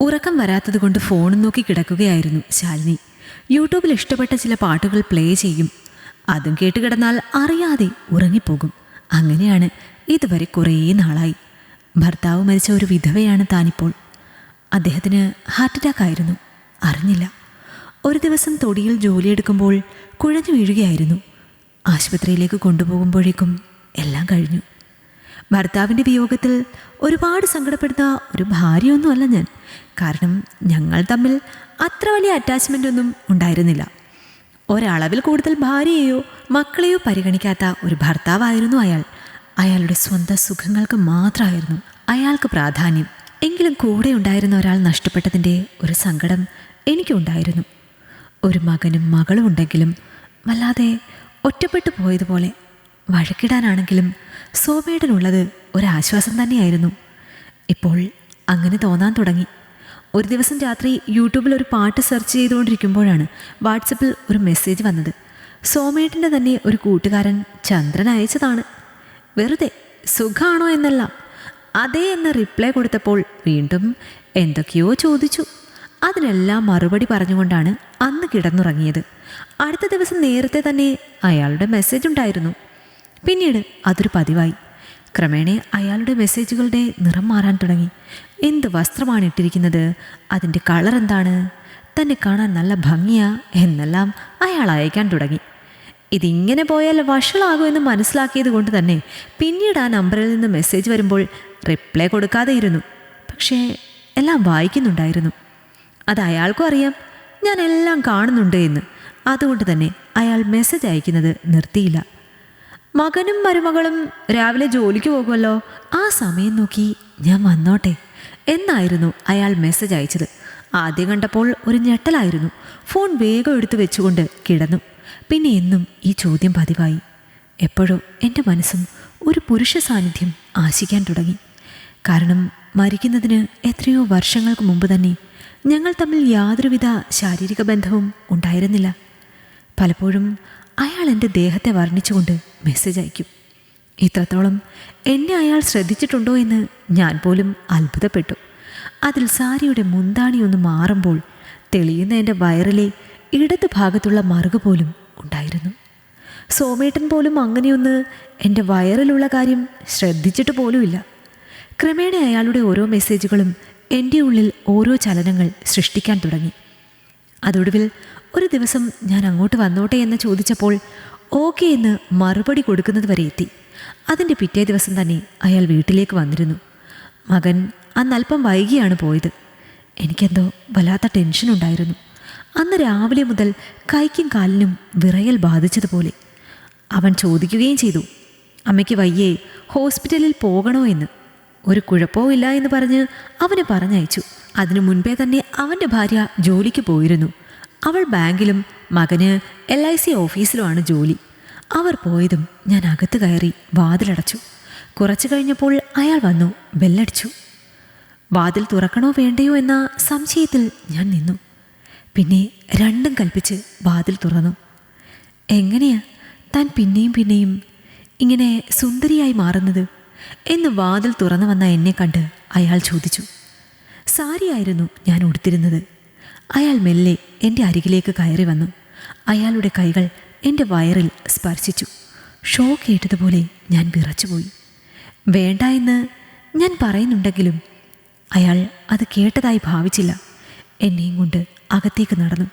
ഉറക്കം വരാത്തതുകൊണ്ട് ഫോണും നോക്കി കിടക്കുകയായിരുന്നു ശാലിനി. യൂട്യൂബിൽ ഇഷ്ടപ്പെട്ട ചില പാട്ടുകൾ പ്ലേ ചെയ്യും. അതും കേട്ട് കിടന്നാൽ അറിയാതെ ഉറങ്ങിപ്പോകും. അങ്ങനെയാണ് ഇതുവരെ കുറേ നാളായി. ഭർത്താവ് മരിച്ച ഒരു വിധവയാണ് താനിപ്പോൾ. അദ്ദേഹത്തിന് ഹാർട്ട് അറ്റാക്ക് ആയിരുന്നു. അറിഞ്ഞില്ല. ഒരു ദിവസം തൊടിയിൽ ജോലിയെടുക്കുമ്പോൾ കുഴഞ്ഞു വീഴുകയായിരുന്നു. ആശുപത്രിയിലേക്ക് കൊണ്ടുപോകുമ്പോഴേക്കും എല്ലാം കഴിഞ്ഞു. ഭർത്താവിന്റെ വിയോഗത്തിൽ ഒരുപാട് സങ്കടപ്പെടുന്ന ഒരു ഭാര്യയൊന്നുമല്ല ഞാൻ. കാരണം ഞങ്ങൾ തമ്മിൽ അത്ര വലിയ അറ്റാച്ച്മെന്റ് ഒന്നും ഉണ്ടായിരുന്നില്ല. ഒരളവിൽ കൂടുതൽ ഭാര്യയെയോ മക്കളെയോ പരിഗണിക്കാത്ത ഒരു ഭർത്താവായിരുന്നു അയാൾ. അയാളുടെ സ്വന്തം സുഖങ്ങൾക്ക് മാത്രമായിരുന്നു അയാൾക്ക് പ്രാധാന്യം. എങ്കിലും കൂടെ ഉണ്ടായിരുന്ന ഒരാൾ നഷ്ടപ്പെട്ടതിന്റെ ഒരു സങ്കടം എനിക്കുണ്ടായിരുന്നു. ഒരു മകനും മകളും ഉണ്ടെങ്കിലും വല്ലാതെ ഒറ്റപ്പെട്ടു പോയതുപോലെ വഴക്കിടാനാണെങ്കിലും സോമേടനുള്ളത് ഒരാശ്വാസം തന്നെയായിരുന്നു. ഇപ്പോൾ അങ്ങനെ തോന്നാൻ തുടങ്ങി. ഒരു ദിവസം രാത്രി യൂട്യൂബിൽ ഒരു പാട്ട് സെർച്ച് ചെയ്തുകൊണ്ടിരിക്കുമ്പോഴാണ് വാട്സപ്പിൽ ഒരു മെസ്സേജ് വന്നത്. സോമേട്ടന്റെ തന്നെ ഒരു കൂട്ടുകാരൻ ചന്ദ്രൻ അയച്ചതാണ്. വെറുതെ സുഖമാണോ എന്നല്ല. അതേ എന്ന് റിപ്ലൈ കൊടുത്തപ്പോൾ വീണ്ടും എന്തൊക്കെയോ ചോദിച്ചു. അതിനെല്ലാം മറുപടി പറഞ്ഞുകൊണ്ടാണ് അന്ന് കിടന്നുറങ്ങിയത്. അടുത്ത ദിവസം നേരത്തെ തന്നെ അയാളുടെ മെസ്സേജ് ഉണ്ടായിരുന്നു. പിന്നീട് അതൊരു പതിവായി. ക്രമേണ അയാളുടെ മെസ്സേജുകളുടെ നിറം മാറാൻ തുടങ്ങി. എന്ത് വസ്ത്രമാണ് ഇട്ടിരിക്കുന്നത്? അതിന്റെ കളർ എന്താണ്? തന്നെ കാണാൻ നല്ല ഭംഗിയാ എന്നെല്ലാം അയാൾ അയക്കാൻ തുടങ്ങി. ഇതിങ്ങനെ പോയാൽ വഷളാകുമെന്ന് മനസ്സിലാക്കിയത് കൊണ്ട് തന്നെ പിന്നീട് ആ നമ്പറിൽ നിന്ന് മെസ്സേജ് വരുമ്പോൾ റിപ്ലൈ കൊടുക്കാതെ ഇരുന്നു പക്ഷേ എല്ലാം വായിക്കുന്നുണ്ടായിരുന്നു. അത് അയാൾക്കും അറിയാം. ഞാൻ എല്ലാം കാണുന്നുണ്ട് എന്ന്. അതുകൊണ്ട് തന്നെ അയാൾ മെസ്സേജ് അയക്കുന്നത് നിർത്തിയില്ല. മകനും മരുമകളും രാവിലെ ജോലിക്ക് പോകുമല്ലോ. ആ സമയം നോക്കി ഞാൻ വന്നോട്ടെ എന്നായിരുന്നു അയാൾ മെസ്സേജ് അയച്ചത്. ആദ്യം കണ്ടപ്പോൾ ഒരു ഞെട്ടലായിരുന്നു. ഫോൺ വേഗം എടുത്തു വെച്ചുകൊണ്ട് കിടന്നു. പിന്നെ എന്നും ഈ ചോദ്യം പതിവായി. എപ്പോഴോ എന്റെ മനസ്സും ഒരു പുരുഷ സാന്നിധ്യം ആശിക്കാൻ തുടങ്ങി. കാരണം മരിക്കുന്നതിന് എത്രയോ വർഷങ്ങൾക്ക് മുമ്പ് തന്നെ ഞങ്ങൾ തമ്മിൽ യാതൊരുവിധ ശാരീരിക ബന്ധവും ഉണ്ടായിരുന്നില്ല. പലപ്പോഴും അയാൾ എന്റെ ദേഹത്തെ വർണിച്ചുകൊണ്ട് മെസ്സേജ് അയക്കും. ഇത്രത്തോളം എന്നെ അയാൾ ശ്രദ്ധിച്ചിട്ടുണ്ടോ എന്ന് ഞാൻ പോലും അത്ഭുതപ്പെട്ടു. അതിൽ സാരിയുടെ മുന്താണി ഒന്ന് മാറുമ്പോൾ തെളിയുന്ന എന്റെ വയറിലെ ഇടത് ഭാഗത്തുള്ള മറുക് പോലും ഉണ്ടായിരുന്നു. സോമേട്ടൻ പോലും അങ്ങനെയൊന്ന് എന്റെ വയറിലുള്ള കാര്യം ശ്രദ്ധിച്ചിട്ട് പോലുമില്ല. ക്രമേണ അയാളുടെ ഓരോ മെസ്സേജുകളും എന്റെ ഉള്ളിൽ ഓരോ ചലനങ്ങൾ സൃഷ്ടിക്കാൻ തുടങ്ങി. അതൊടുവിൽ ഒരു ദിവസം ഞാൻ അങ്ങോട്ട് വന്നോട്ടെ എന്ന് ചോദിച്ചപ്പോൾ ഓക്കെ എന്ന് മറുപടി കൊടുക്കുന്നത് വരെ എത്തി. അതിന്റെ പിറ്റേ ദിവസം തന്നെ അയാൾ വീട്ടിലേക്ക് വന്നിരുന്നു. മകൻ അന്നല്പം വൈകിയാണ് പോയത്. എനിക്കെന്തോ വല്ലാത്ത ടെൻഷനുണ്ടായിരുന്നു അന്ന് രാവിലെ മുതൽ കൈക്കും കാലിനും വിറയൽ ബാധിച്ചതുപോലെ. അവൻ ചോദിക്കുകയും ചെയ്തു അമ്മയ്ക്ക് വയ്യേ ഹോസ്പിറ്റലിൽ പോകണോ എന്ന്? ഒരു കുഴപ്പവും ഇല്ല എന്ന് പറഞ്ഞ് അവനെ പറഞ്ഞയച്ചു. അതിനു മുൻപേ തന്നെ അവന്റെ ഭാര്യ ജോലിക്ക് പോയിരുന്നു. അവൾ ബാങ്കിലും മകന് എൽ ഐ സി ഓഫീസിലുമാണ് ജോലി. അവർ പോയതും ഞാൻ അകത്ത് കയറി വാതിലടച്ചു. കുറച്ചു കഴിഞ്ഞപ്പോൾ അയാൾ വന്നു ബെല്ലടിച്ചു. വാതിൽ തുറക്കണോ വേണ്ടയോ എന്ന സംശയത്തിൽ ഞാൻ നിന്നു. പിന്നെ രണ്ടും കൽപ്പിച്ച് വാതിൽ തുറന്നു. എങ്ങനെയാ താൻ പിന്നെയും പിന്നെയും ഇങ്ങനെ സുന്ദരിയായി മാറുന്നത് എന്ന് വാതിൽ തുറന്നു വന്ന എന്നെ കണ്ട് അയാൾ ചോദിച്ചു. സാരിയായിരുന്നു ഞാൻ ഉടുത്തിരുന്നത്. അയാൾ മെല്ലെ എന്റെ അരികിലേക്ക് കയറി വന്നു. അയാളുടെ കൈകൾ എന്റെ വയറിൽ സ്പർശിച്ചു. ഷോക്ക് കേട്ടതുപോലെ ഞാൻ വിറച്ചുപോയി. വേണ്ട എന്ന് ഞാൻ പറയുന്നുണ്ടെങ്കിലും അയാൾ അത് കേട്ടതായി ഭാവിച്ചില്ല. എന്നെയും കൊണ്ട് അകത്തേക്ക് നടന്നു.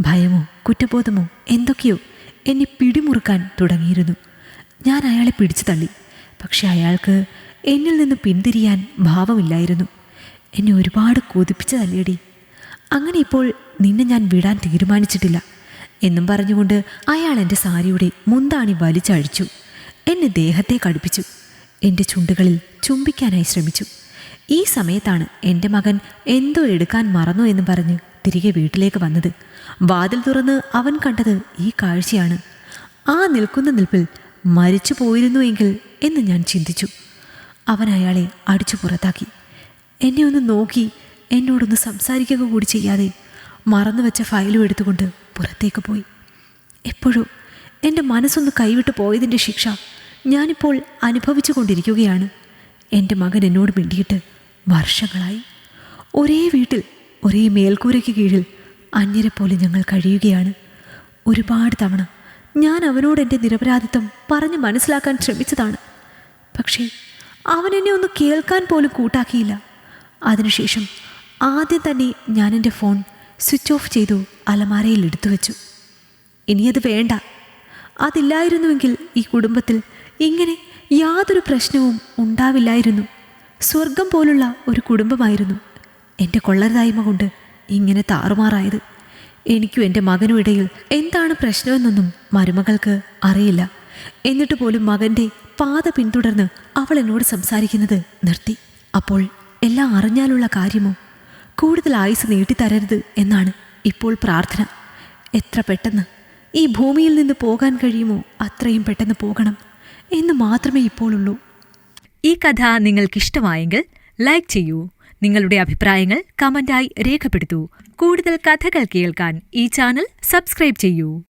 ഭയമോ കുറ്റബോധമോ എന്തൊക്കെയോ എന്നെ പിടിമുറുക്കാൻ തുടങ്ങിയിരുന്നു. ഞാൻ അയാളെ പിടിച്ചു തള്ളി. പക്ഷെ അയാൾക്ക് എന്നിൽ നിന്ന് പിന്തിരിയാൻ ഭാവമില്ലായിരുന്നു. എന്നെ ഒരുപാട് കൊതിപ്പിച്ചു തല്ലിയടി അങ്ങനെ ഇപ്പോൾ നിന്നെ ഞാൻ വിടാൻ തീരുമാനിച്ചിട്ടില്ല എന്നും പറഞ്ഞുകൊണ്ട് അയാൾ എന്റെ സാരിയുടെ മുന്താണി വലിച്ചഴിച്ചു. എന്നെ ദേഹത്തെ കടുപ്പിച്ചു. എന്റെ ചുണ്ടുകളിൽ ചുംബിക്കാനായി ശ്രമിച്ചു. ഈ സമയത്താണ് എന്റെ മകൻ എന്തോ എടുക്കാൻ മറന്നു എന്ന് പറഞ്ഞ് തിരികെ വീട്ടിലേക്ക് വന്നത്. വാതിൽ തുറന്ന് അവൻ കണ്ടത് ഈ കാഴ്ചയാണ്. ആ നിൽക്കുന്ന നിൽപ്പിൽ മരിച്ചു പോയിരുന്നുവെങ്കിൽ എന്ന് ഞാൻ ചിന്തിച്ചു. അവൻ അയാളെ അടിച്ചു പുറത്താക്കി. എന്നെ ഒന്ന് നോക്കി എന്നോടൊന്ന് സംസാരിക്കുക കൂടി ചെയ്യാതെ മറന്നു വെച്ച ഫയലും എടുത്തുകൊണ്ട് പുറത്തേക്ക് പോയി. എപ്പോഴും എന്റെ മനസ്സൊന്ന് കൈവിട്ട് പോയതിന്റെ ശിക്ഷ ഞാനിപ്പോൾ അനുഭവിച്ചു കൊണ്ടിരിക്കുകയാണ് എന്റെ മകൻ എന്നോട് മിണ്ടിയിട്ട് വർഷങ്ങളായി ഒരേ വീട്ടിൽ ഒരേ മേൽക്കൂരയ്ക്ക് കീഴിൽ അന്യരെ പോലെ ഞങ്ങൾ കഴിയുകയാണ്. ഒരുപാട് തവണ ഞാൻ അവനോട് എന്റെ നിരപരാധിത്വം പറഞ്ഞ് മനസ്സിലാക്കാൻ ശ്രമിച്ചതാണ്. പക്ഷേ അവൻ എന്നെ ഒന്ന് കേൾക്കാൻ പോലും കൂട്ടാക്കിയില്ല. അതിനുശേഷം ആദ്യം തന്നെ ഞാൻ എന്റെ ഫോൺ സ്വിച്ച് ഓഫ് ചെയ്തു അലമാരയിൽ എടുത്തു വെച്ചു. ഇനിയത് വേണ്ട. അതില്ലായിരുന്നുവെങ്കിൽ ഈ കുടുംബത്തിൽ ഇങ്ങനെ യാതൊരു പ്രശ്നവും ഉണ്ടാവില്ലായിരുന്നു. സ്വർഗം പോലുള്ള ഒരു കുടുംബമായിരുന്നു എന്റെ കൊള്ളരുതായ്മ കൊണ്ട് ഇങ്ങനെ താറുമാറായത്. എനിക്കും എന്റെ മകനും ഇടയിൽ എന്താണ് പ്രശ്നമെന്നൊന്നും മരുമകൾക്ക് അറിയില്ല. എന്നിട്ട് പോലും മകന്റെ പാത പിന്തുടർന്ന് അവൾ എന്നോട് സംസാരിക്കുന്നത് നിർത്തി. അപ്പോൾ എല്ലാം അറിഞ്ഞാലുള്ള കാര്യമോ? കൂടുതൽ ആയുസ് നീട്ടിത്തരരുത് എന്നാണ് ഇപ്പോൾ പ്രാർത്ഥന. എത്ര പെട്ടെന്ന്. ഈ ഭൂമിയിൽ നിന്ന് പോകാൻ കഴിയുമോ അത്രയും പെട്ടെന്ന് പോകണം എന്ന് മാത്രമേ ഇപ്പോഴുള്ളൂ ഈ കഥ നിങ്ങൾക്കിഷ്ടമായെങ്കിൽ ലൈക്ക് ചെയ്യൂ. നിങ്ങളുടെ അഭിപ്രായങ്ങൾ കമന്റായി രേഖപ്പെടുത്തൂ. കൂടുതൽ കഥകൾ കേൾക്കാൻ ഈ ചാനൽ സബ്സ്ക്രൈബ് ചെയ്യൂ.